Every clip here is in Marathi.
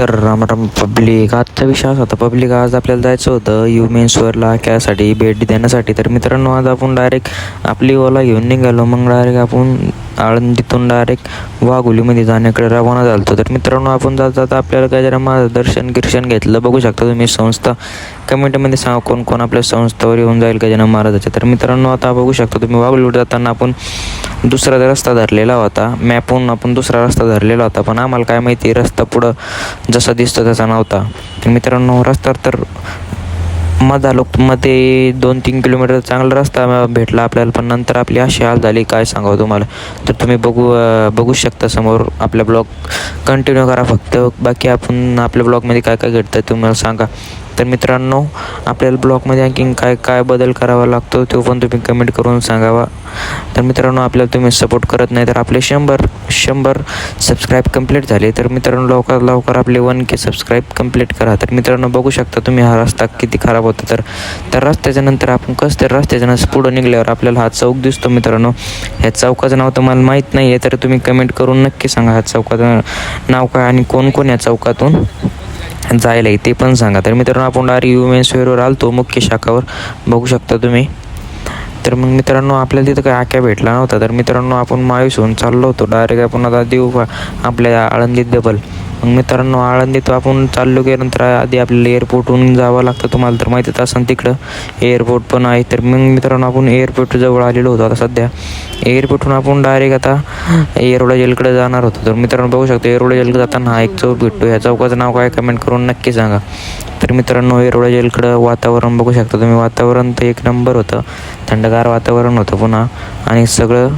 तर राम राम पब्लिक आजचा विषय असा होता पब्लिक आज आपल्याला जायचं होतं यू मेन्सवरला खेळासाठी भेट देण्यासाठी. तर मित्रांनो आज आपण डायरेक्ट आपली ओला घेऊन निघालो. मग डायरेक्ट आपण आळंदीतून डायरेक्ट वाघोलीमध्ये जाण्याकडे रवाना झालतो तर मित्रांनो आपण जात जाता आपल्याला काय जरा मार्गदर्शन गिर्शन घेतलं बघू शकता तुम्ही संस्था कमेंटमध्ये सांगा कोण कोण आपल्या संस्थेवर येऊन जाईल गजानन महाराजाच्या तर मित्रांनो आता बघू शकता तुम्ही वाघोलीवर जाताना आपण दुसरा रस्ता धरलेला होता मॅपहून आपण दुसरा रस्ता धरलेला होता पण आम्हाला काय माहिती रस्ता पुढं जसा दिसतो तसा नव्हता. तर मित्रांनो रस्ता तर मधा मध्ये दोन तीन किलोमीटर चांगला रस्ता भेटला आपल्याला पण नंतर आपली अशी हाल झाली काय सांगावं तुम्हाला? तर तुम्ही बघू बघू शकता समोर आपला ब्लॉग. कंटिन्यू करा फक्त. बाकी आपण आपल्या ब्लॉगमध्ये काय काय घडतं तुम्हाला सांगा. तर मित्रांनो आपल्याला ब्लॉगमध्ये आणखीन काय काय बदल करावा लागतो तो पण तुम्ही कमेंट करून सांगावा. तर मित्रांनो आपल्याला तुम्ही सपोर्ट करत नाही तर आपले शंभर शंभर सबस्क्राईब कंप्लीट झाले तर मित्रांनो लवकर लवकर आपले वन के सबस्क्राईब कंप्लीट करा. तर मित्रांनो बघू शकता तुम्ही हा रस्ता किती खराब होता. तर तर रस्त्याच्या नंतर आपण कसं तर रस्त्याच्या नंतर पुढं निघल्यावर आपल्याला हा चौक दिसतो मित्रांनो. ह्या चौकाचं नाव तर मला माहीत नाही आहे तर तुम्ही कमेंट करून नक्की सांगा ह्या चौकाचं नाव काय आणि कोण कोण या चौकातून जायला आहे ते पण सांगा. तर मित्रांनो आपण डायरेक्ट यू मेन्सवेअरवर आलतो मुख्य शाखावर. बघू शकता तुम्ही. तर मग मित्रांनो आपल्याला तिथं काय आक्या भेटला नव्हता. तर मित्रांनो आपण मायूस होऊन चाललो होतो. डायरेक्ट आपण आता देऊ का? आपल्या आळंदीत डबल मग मित्रांनो आळंदीत आपण चाललो गेल्यानंतर आधी आपल्याला एअरपोर्टहून जावं लागतं. तुम्हाला तर माहितीच असेल तिकडं. एअरपोर्ट पण आहे. तर मग मित्रांनो आपण एअरपोर्ट जवळ आलेलो होतो आता सध्या. एअरपोर्टहून आपण डायरेक्ट आता एरोडा जेलकडे जाणार होतो. तर मित्रांनो बघू शकतो एरोडा जेलकडे जाताना हा एक चौक भेटतो. ह्या चौकाचं नाव काय? कमेंट करून नक्की सांगा. तर मित्रांनो येरोडा जेलकडं वातावरण बघू शकता तुम्ही. वातावरण तर एक नंबर होतं. थंडगार वातावरण होतं पुन्हा. आणि सगळं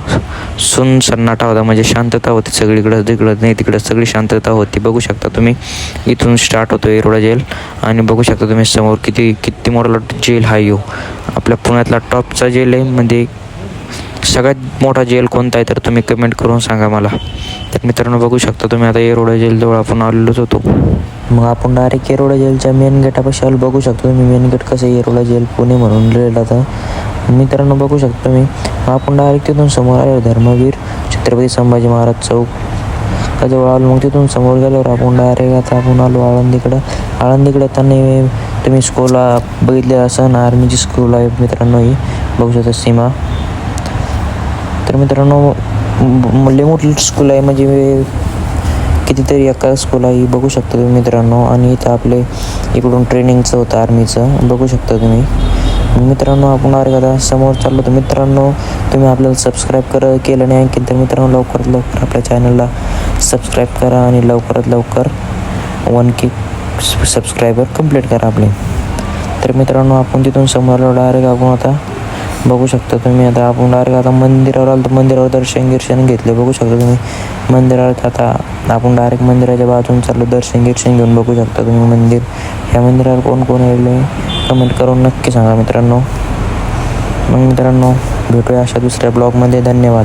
सुन सन्नाटा होता. म्हणजे शांतता होती सगळीकडं तिकडं नाही तिकडं सगळी शांतता होती. बघू शकता तुम्ही. इथून स्टार्ट होतो एरोडा जेल आणि बघू शकता तुम्ही समोर किती किती मोठा जेल हा येऊ आपल्या पुण्यातला टॉपचा जेल आहे. म्हणजे सगळ्यात मोठा जेल कोणता आहे तर तुम्ही कमेंट करून सांगा मला. तर मित्रांनो बघू शकता तुम्ही. आता येरोडा जेलजवळ आपण आलेलोच होतो. मग आपण डायरेक्ट येरोडा जेलच्या मेन गेटापाशी आलो बघू शकतो. तुम्ही मेन गेट कसं आहे, जेल पुणे म्हणून लिहिलं आता. मित्रांनो बघू शकतो मी आपण डायरेक्ट तिथून समोर आलो. धर्मवीर छत्रपती संभाजी महाराज चौक. का जवळ आलो. मग तिथून समोर गेल्यावर आपण डायरेक्ट आता आपण आलो आळंदीकडं. आळंदीकडे त्यांनी तुम्ही स्कूल बघितले असं आर्मीची स्कूल आहे मित्रांनो ही. बघू शकता सीमा. तर मित्रांनो म- मोठी स्कूल आहे. म्हणजे कितीतरी एका स्कूल आहे बघू शकता तुम्ही मित्रांनो. आणि इथं आपले इकडून ट्रेनिंगचं होतं आर्मीचं बघू शकता तुम्ही. मित्रांनो आपण अरे आता समोर चाललो तर मित्रांनो तुम्ही आपल्याला सबस्क्राईब कर केलं नाही आणखी तर मित्रांनो लवकरात लवकर आपल्या चॅनलला सबस्क्राईब करा आणि लवकरात लवकर वन के सबस्क्रायबर कंप्लीट करा आपले. तर मित्रांनो आपण तिथून समोर डायरेक्ट आपण आता बघू शकता तुम्ही. आता आपण डायरेक्ट आता मंदिरावर आलो तर मंदिरावर दर्शन गिर्शन घेतले. बघू शकता तुम्ही. मंदिरावर आता आपण डायरेक्ट मंदिराच्या बाजून चाललो दर्शन गिर्शन घेऊन बघू शकता तुम्ही मंदिर. ह्या मंदिरावर कोण कोण येले कमेंट करून नक्की सांगा मित्रांनो. मग मित्रांनो भेटूया अशा दुसऱ्या ब्लॉगमध्ये धन्यवाद.